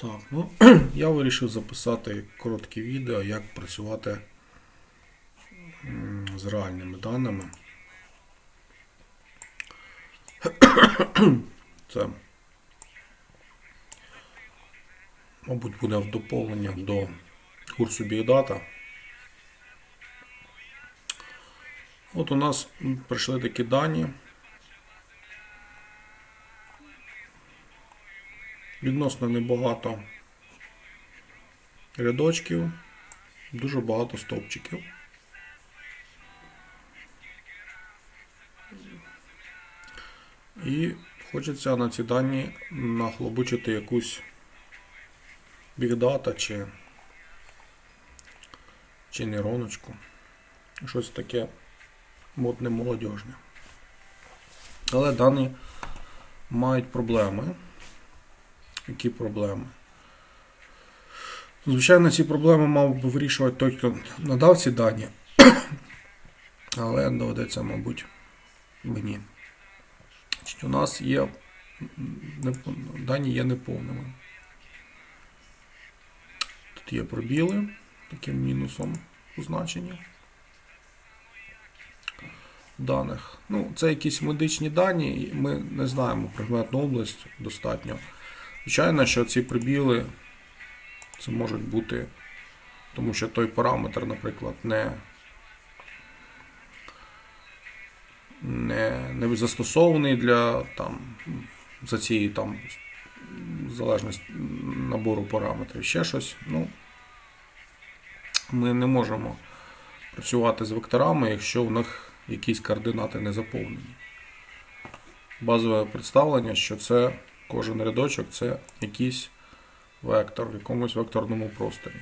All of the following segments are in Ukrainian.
Так, ну я вирішив записати коротке відео, як працювати з реальними даними. Це, мабуть, буде в доповнення до курсу Біодата. От у нас прийшли такі дані. Відносно небагато рядочків, дуже багато стовпчиків. І хочеться на ці дані нахлобучити якусь бігдата чи, чи нейроночку. Щось таке модне молодіжне. Але дані мають проблеми. Які проблеми? Звичайно, ці проблеми мав би вирішувати той, хто надав ці дані, але доведеться, мабуть, мені. У нас є дані є неповними. Тут є пробіли таким мінусом позначені даних. Ну, це якісь медичні дані, ми не знаємо предметну область достатньо. Звичайно, що ці прибіли це можуть бути, тому що той параметр, наприклад, не, не, не застосований для там, за цієї там залежності набору параметрів, ще щось. Ну, ми не можемо працювати з векторами, якщо в них якісь координати не заповнені. Базове представлення, що це кожен рядочок це якийсь вектор в якомусь векторному просторі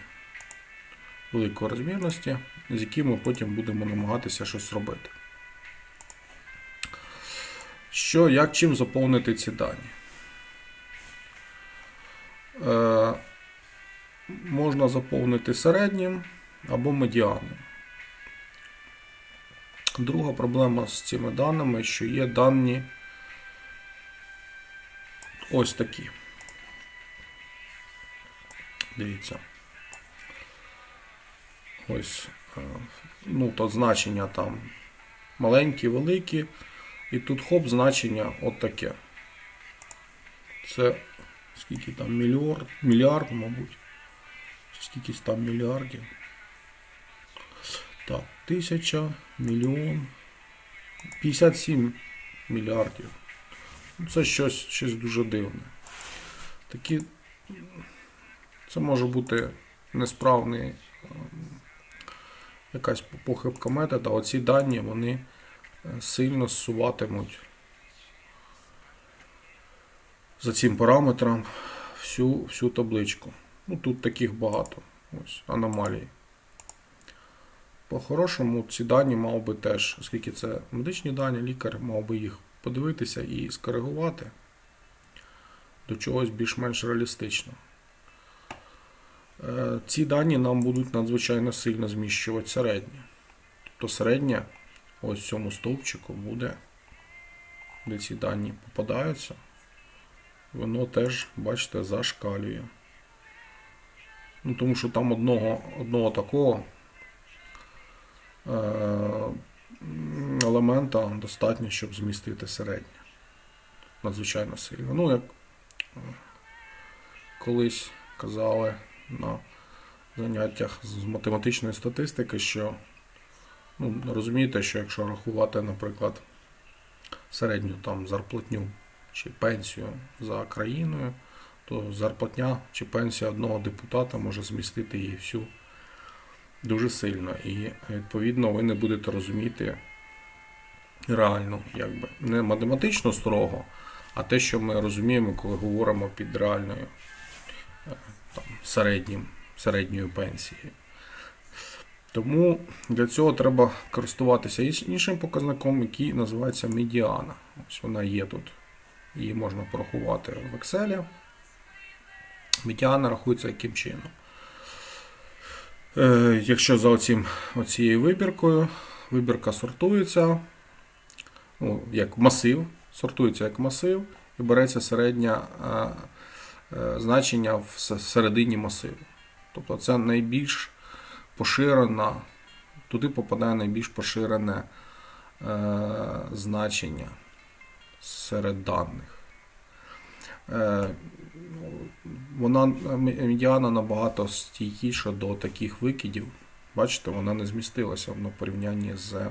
великої розмірності, з яким ми потім будемо намагатися щось робити. Що, як чим заповнити ці дані? Е, можна заповнити середнім або медіанним. Друга проблема з цими даними, що є дані ось такі. Дивіться. Ось, е, ну, то значення там маленькі, великі. І тут хоп, значення от таке. Це скільки там мільярд, мільярд, мабуть. Чи скількись там мільярдів. Так, тисяча, мільйон. 57 мільярдів. Ну, Це щось, щось дуже дивне. Такі, це може бути несправний ем, якась похибка метода. Оці дані вони е, сильно зсуватимуть за цим параметром всю, всю табличку. Ну, тут таких багато ось, аномалій. По-хорошому, ці дані мав би теж, оскільки це медичні дані, лікар мав би їх подивитися і скоригувати до чогось більш-менш реалістично. Е, Ці дані нам будуть надзвичайно сильно зміщувати середнє. Тобто середнє ось цьому стовпчику буде, де ці дані попадаються, воно теж, бачите, зашкалює. Ну, тому що там одного, одного такого е, елемента достатньо, щоб змістити середнє. Надзвичайно сильно. Ну, як е, колись казали на заняттях з математичної статистики, що ну, розумієте, що якщо рахувати, наприклад, середню там зарплатню чи пенсію за країною, то зарплатня чи пенсія одного депутата може змістити її всю дуже сильно. І відповідно ви не будете розуміти реально, якби не математично строго, а те, що ми розуміємо, коли говоримо під реальною е, там, середнім, середньою пенсією. Тому для цього треба користуватися іншим показником, який називається медіана. Ось вона є тут. Її можна порахувати в Excel. Медіана рахується яким чином. Е, якщо за оцім, оцією вибіркою, вибірка сортується ну, як масив, сортується як масив і береться середня, е, е, значення в середині масиву. Тобто це найбільш поширена, туди попадає найбільш поширене е, значення серед даних. Е, вона медіана набагато стійкіша до таких викидів. Бачите, вона не змістилася в порівнянні з, е,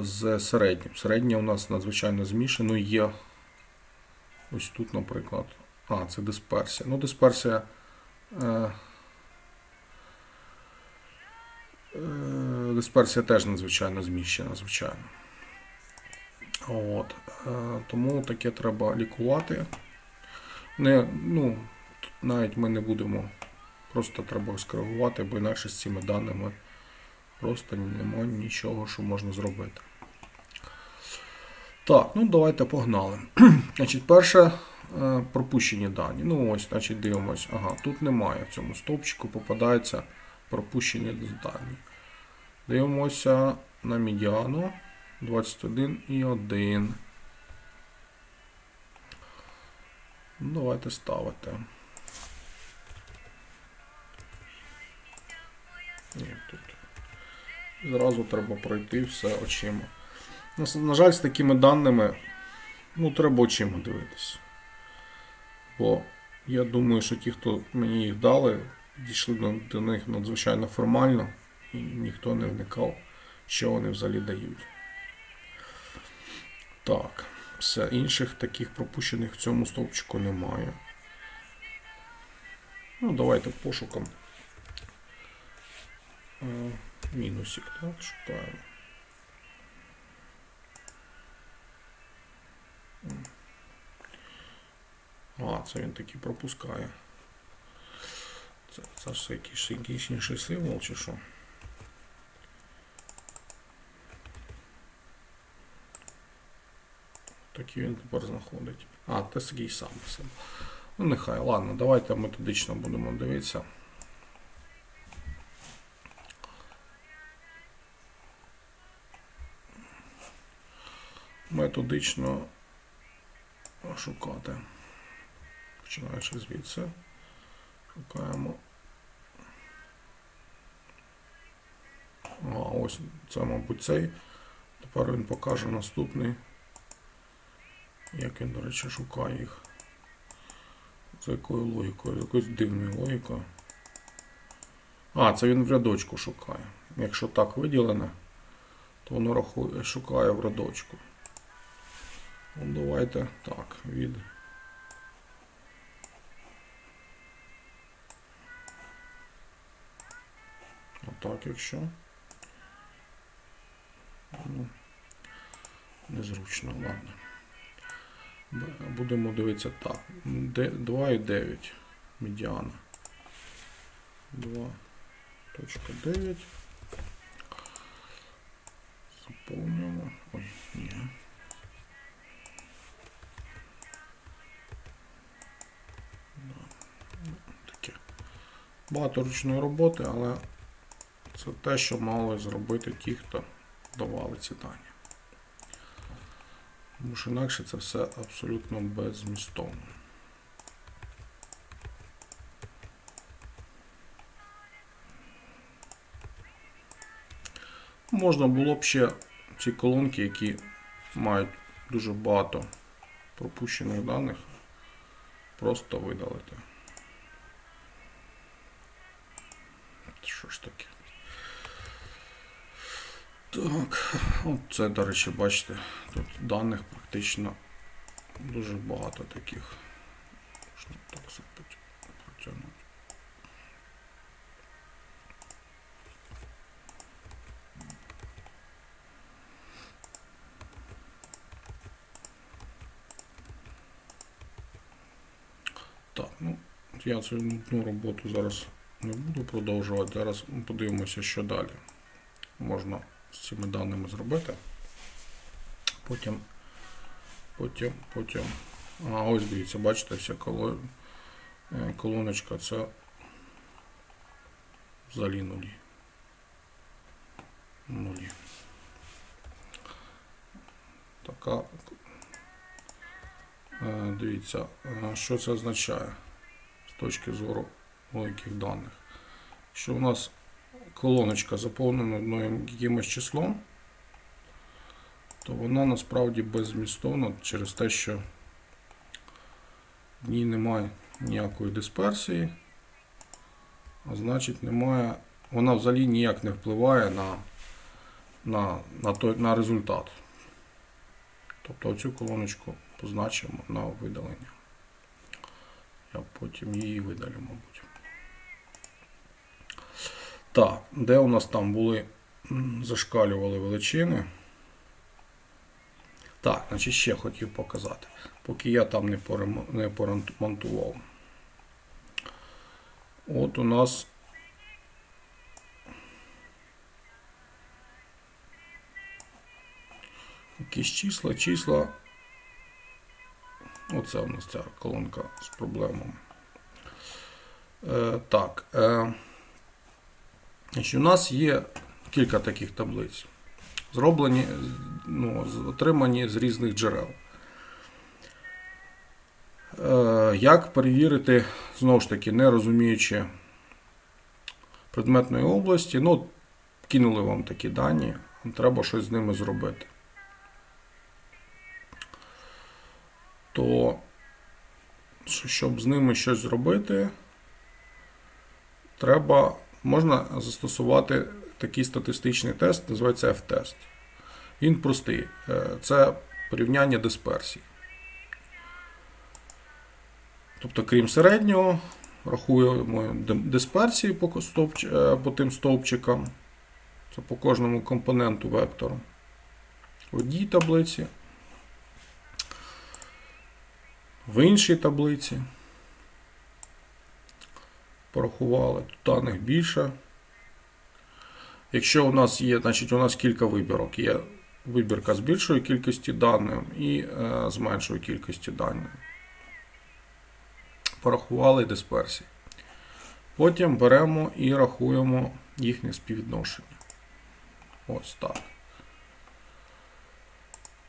з середнім. Середнє у нас надзвичайно змішано. Є ось тут, наприклад. А, це дисперсія. Ну, дисперсія. Е, е, дисперсія теж надзвичайно зміщена, звичайно. От. Е, тому таке треба лікувати. Не, ну, навіть ми не будемо. Просто треба скоригувати, бо інакше з цими даними просто немає нічого, що можна зробити. Так, ну давайте погнали. Значить, перше е, пропущені дані. Ну ось, значить, дивимось. Ага, тут немає в цьому стовпчику, попадаються пропущені дані. Дивимося на медіану 21,1. Ну, давайте ставити. Ні, тут. Зразу треба пройти все очима. На жаль, з такими даними ну, треба очима дивитися. Бо я думаю, що ті, хто мені їх дали, дійшли до, до них надзвичайно формально, і ніхто не вникав, що вони взагалі дають. Так, все, інших таких пропущених в цьому стовпчику немає. Ну, давайте пошуком. Е, Мінусик, так, шукаємо. А, це він таки пропускає. Це, це ж якийсь, якийсь інший символ чи що? Такий він тепер знаходить. А, це такий самий символ. Ну, нехай, ладно, давайте методично будемо дивитися. Методично шукати. Починаючи звідси. Шукаємо. А, ось це, мабуть, цей. Тепер він покаже наступний. Як він, до речі, шукає їх. За якою логікою? За якоюсь дивною логікою. А, це він в рядочку шукає. Якщо так виділене, то воно рахує, шукає в рядочку. Ну, давайте так, від. Отак, якщо. Ну, незручно, ладно. Будемо дивитися так. 2,9 медіана. 2.9. Заповнюємо. Ой, ні. Таке. Багато ручної роботи, але це те, що мали зробити ті, хто давали ці дані. Тому що інакше це все абсолютно беззмістовно. Можна було б ще ці колонки, які мають дуже багато пропущених даних, просто видалити. Що ж таке? Так, це, до речі, бачите, тут даних практично дуже багато таких. Можна так запит- протягнути. Так, ну, я цю нудну роботу зараз не буду продовжувати. Зараз подивимося, що далі можна з цими даними зробити. Потім, потім, потім. А ось дивіться, бачите, вся е, колоночка це взагалі нулі. Нулі. Е, Дивіться, е, що це означає з точки зору великих даних. Що у нас колоночка заповнена одним якимось числом, то вона насправді беззмістовна через те, що в ній немає ніякої дисперсії, а значить немає, вона взагалі ніяк не впливає на, на, на, той, на результат. Тобто цю колоночку позначимо на видалення. Я потім її видалю, мабуть. Так, де у нас там були, зашкалювали величини. Так, значить ще хотів показати, поки я там не, порем- не поремонтував. От у нас якісь числа, числа. Оце у нас ця колонка з проблемами. Е, так. Е, значить, у нас є кілька таких таблиць. Зроблені, ну, отримані з різних джерел. Е, як перевірити, знову ж таки, не розуміючи предметної області, ну, кинули вам такі дані, треба щось з ними зробити. то щоб з ними щось зробити, треба, можна застосувати такий статистичний тест, називається F-тест. Він простий. Е, Це порівняння дисперсій. Тобто, крім середнього, рахуємо ди- дисперсії по, стовпч, е, по тим стовпчикам. Це по кожному компоненту вектору. В одній таблиці. В іншій таблиці порахували, даних більше. Якщо у нас є, значить у нас кілька вибірок. Є вибірка з більшою кількістю даних і е, з меншою кількістю даних. Порахували дисперсії. Потім беремо і рахуємо їхнє співвідношення. Ось так.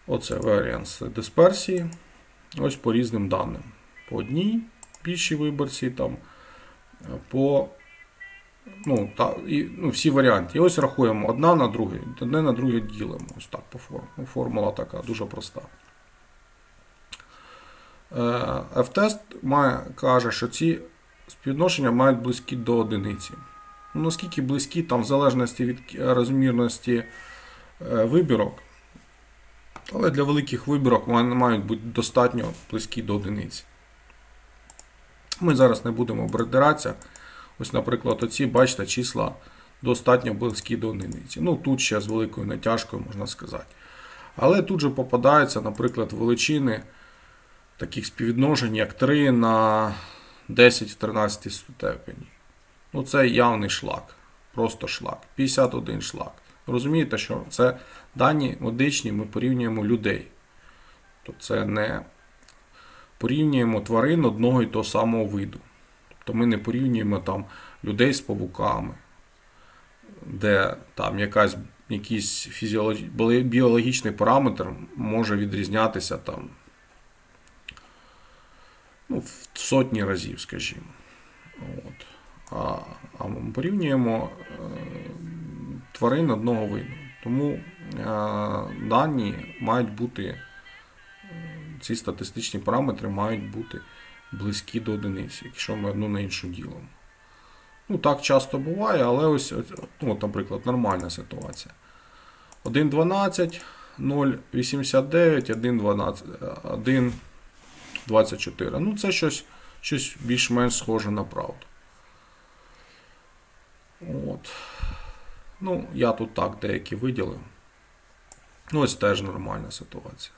Оце variance дисперсії. Ось по різним даним. По одній більшій виборці, там, по ну, та, і, ну, всі варіанти. І ось рахуємо одна на друге, одне на друге ділимо. Ось так по формулі. Ну, Формула така дуже проста. Е, F-тест каже, що ці співвідношення мають близькі до одиниці. Ну, наскільки близькі, там в залежності від розмірності е, вибірок, але для великих вибірок вони мають бути достатньо близькі до одиниці. Ми зараз не будемо бридиратися. Ось, наприклад, оці, бачите, числа достатньо близькі до одиниці. Ну, тут ще з великою натяжкою можна сказати. Але тут же попадаються, наприклад, величини таких співвідношень, як 3 на 10 в 13 степені. Ну, це явний шлак. Просто шлак. 51 шлак. Розумієте, що це дані медичні ми порівнюємо людей. Тобто це не порівнюємо тварин одного і того самого виду. Тобто ми не порівнюємо там людей з павуками, де там якась, якийсь фізіологі... біологічний параметр може відрізнятися там ну, в сотні разів, скажімо. От. А, а ми порівнюємо е, тварин одного виду. Тому е, дані мають бути, ці статистичні параметри мають бути близькі до одиниці, якщо ми одну на іншу ділимо. Ну, так часто буває, але ось, ну, наприклад, нормальна ситуація. 1,12, 0,89, 1,24. Ну, це щось, щось більш-менш схоже на правду. От. Ну, я тут так деякі виділив. Ну, ось теж нормальна ситуація.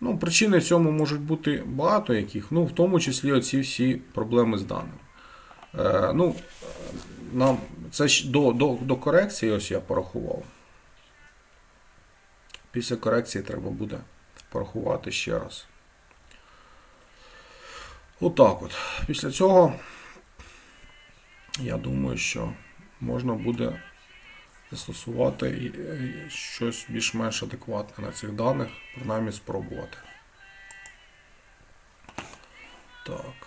Ну, причини в цьому можуть бути багато яких, ну, в тому числі оці всі проблеми з даним. Е, ну, нам це ж до, до, до корекції, ось я порахував. Після корекції треба буде порахувати ще раз. Отак от. Після цього, я думаю, що можна буде застосувати щось більш-менш адекватне на цих даних, принаймні спробувати. Так.